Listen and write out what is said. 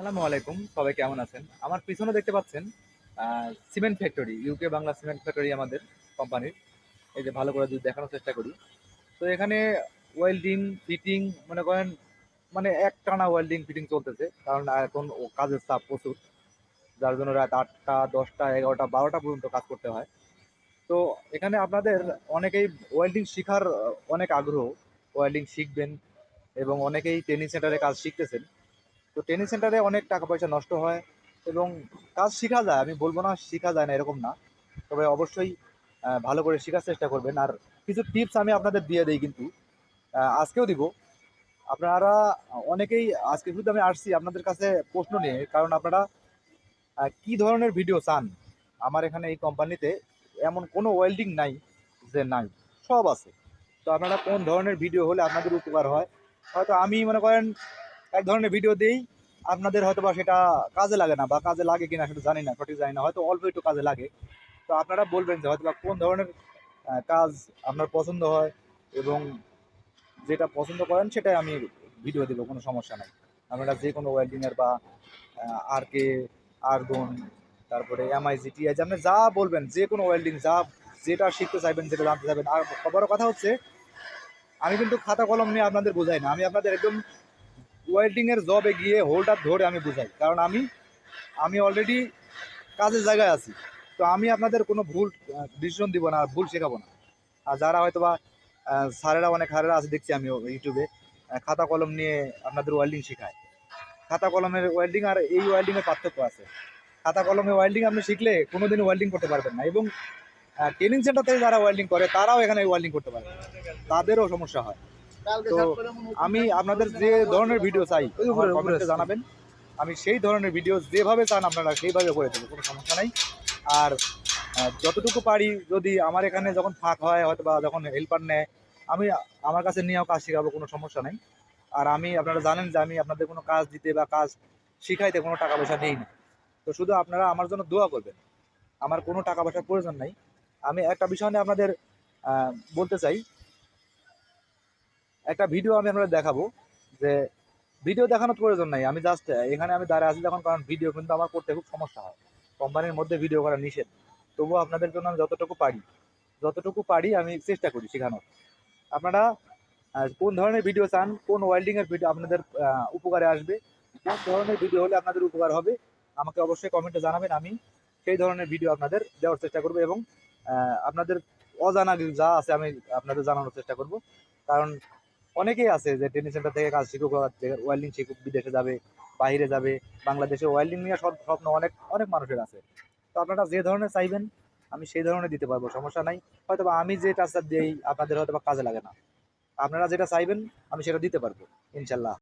আসসালামু আলাইকুম, সবাই কেমন আছেন? আমার পিছনে দেখতে পাচ্ছেন cement factory UK Bangla cement factory আমাদের কোম্পানির। এই যে ভালো করে যদি দেখানোর চেষ্টা করি। তো এখানে ওয়েল্ডিং ফিটিং মনে করেন মানে এক টানা ওয়েল্ডিং ফিটিং চলতেছে। কারণ এখন ও কাজের চাপ প্রচুর। যার জন্য রাত আটটা, দশটা, এগারোটা, বারোটা পর্যন্ত কাজ করতে হয়। তো এখানে আপনাদের অনেকেই ওয়েল্ডিং শেখার, অনেক আগ্রহ। ওয়েল্ডিং শিখবেন এবং অনেকেই ট্রেনিং সেন্টারে কাজ শিখতেছেন। তো ট্রেনিং সেন্টারে অনেক টাকা পয়সা নষ্ট হয় এবং কাজ শেখা যায়, আমি বলব না শেখা যায় না, এরকম না। তবে অবশ্যই ভালো করে শেখার চেষ্টা করবেন। আর কিছু টিপস আমি আপনাদের দিয়ে দিই কিন্তু। আজকেও দিব। আপনারা অনেকেই, আজকে শুধু আমি আসছি আপনাদের কাছে প্রশ্ন নিয়ে, কারণ আপনারা কি ধরনের ভিডিও চান? আমার এখানে এই কোম্পানিতে এমন কোনো ওয়েল্ডিং নাই যে নাই, সব আছে। তো আপনারা কোন ধরনের ভিডিও হলে আপনাদের উপকার হয়? হয়তো আমি মনে করেন এক ধরনের ভিডিও দিই। আপনাদের হয়তো বা সেটা কাজে লাগে না বা কাজে লাগে কিনা সেটা জানি না, সঠিক জানি না, হয়তো অল্প একটু কাজে লাগে। তো আপনারা বলবেন যে হয়তো বা কোন ধরনের কাজ আপনার পছন্দ হয় এবং যেটা পছন্দ করেন সেটাই আমি ভিডিও দেবো, কোনো সমস্যা নাই। আপনারা যে কোনো ওয়েল্ডিংয়ের বা আর কে আর্গন তারপরে এমআইজি টিআইজি আপনি যা বলবেন, যে কোনো ওয়েল্ডিং যা, যেটা শিখতে চাইবেন, যেটা জানতে চাইবেন। আর বড় কথা হচ্ছে, আমি কিন্তু খাতা কলম নিয়ে আপনাদের বোঝাই না। আমি আপনাদের একদম ওয়েল্ডিং এর জবে গিয়ে হোল্ডার ধরে আমি বুঝাই। কারণ আমি আমি অলরেডি কাজের জায়গায় আছি। তো আমি আপনাদের কোনো ভুল ডিসিশন দিব না ভুল শেখাবো না। আর যারা হয়তো বা স্যারেরা অনেক হারেরা আছে, দেখছি আমি ইউটিউবে খাতা কলম নিয়ে আপনাদের ওয়েল্ডিং শেখায়। খাতা কলমের ওয়েল্ডিং আর এই ওয়েল্ডিং এর পার্থক্য আছে। খাতা কলমে ওয়েল্ডিং আপনি শিখলে কোনো কোনোদিন ওয়েল্ডিং করতে পারবেন না। এবং ট্রেনিং সেন্টার থেকে যারা ওয়েল্ডিং করে, তারাও এখানে ওয়েল্ডিং করতে পারে তাদেরও সমস্যা হয়। তো আমি আপনাদের যে ধরনের ভিডিও চাই কমেন্টে জানাবেন। আমি সেই ধরনের ভিডিও যেভাবে চান আপনারা সেইভাবে করে দেবো কোনো সমস্যা নাই। আর যতটুকু পারি যদি আমার এখানে যখন ফাঁক হয় হয়তো বা যখন হেল্পার নেয় আমি আমার কাছে নিয়েও কাজ শেখাবো কোনো সমস্যা নাই। আর আমি আপনারা জানেন যে আমি আপনাদের কোনো কাজ দিতে বা কাজ শিখাইতে কোনো টাকা পয়সা নেই না। তো শুধু আপনারা আমার জন্য দোয়া করবেন। আমার কোনো টাকা পয়সার প্রয়োজন নাই। আমি একটা বিষয় নিয়ে আপনাদের বলতে চাই। একটা ভিডিও আমি আপনাদের দেখাবো যে ভিডিও দেখানোর প্রয়োজন নাই, আমি জাস্ট এখানে আমি দাঁড়ায় আছি যখন, কারণ ভিডিও কিন্তু আমার করতে খুব সমস্যা হয়। কোম্পানির মধ্যে ভিডিও করা নিষেধ। তবুও আপনাদের জন্য আমি যতটুকু পারি যতটুকু পারি আমি চেষ্টা করি শেখানোর। আপনারা কোন ধরনের ভিডিও চান, কোন ওয়েল্ডিং এর ভিডিও আপনাদের উপকারে আসবে, কোন ধরনের ভিডিও হলে আপনাদের উপকার হবে, আমাকে অবশ্যই কমেন্টে জানাবেন, আমি সেই ধরনের ভিডিও আপনাদের দেওয়ার চেষ্টা করব এবং আপনাদের অজানা যা আছে আমি আপনাদের জানানোর চেষ্টা করব। কারণ অনেকেই আছে যে ট্রেনিং সেন্টার থেকে কাজ শিখুক ওয়েল্ডিং শিখুক, বিদেশে যাবে বাইরে যাবে, বাংলাদেশে ওয়েল্ডিং নিয়ে সব স্বপ্ন অনেক অনেক মানুষের আছে। তো আপনারা যে ধরনের চাইবেন, আমি সেই ধরনের দিতে পারব, সমস্যা নাই। হয়তো আমি যে টাচটা দিই, আপনাদের হয়তো বা কাজে লাগে না। আপনারা যেটা চাইবেন, আমি সেটা দিতে পারব, ইনশাল্লাহ।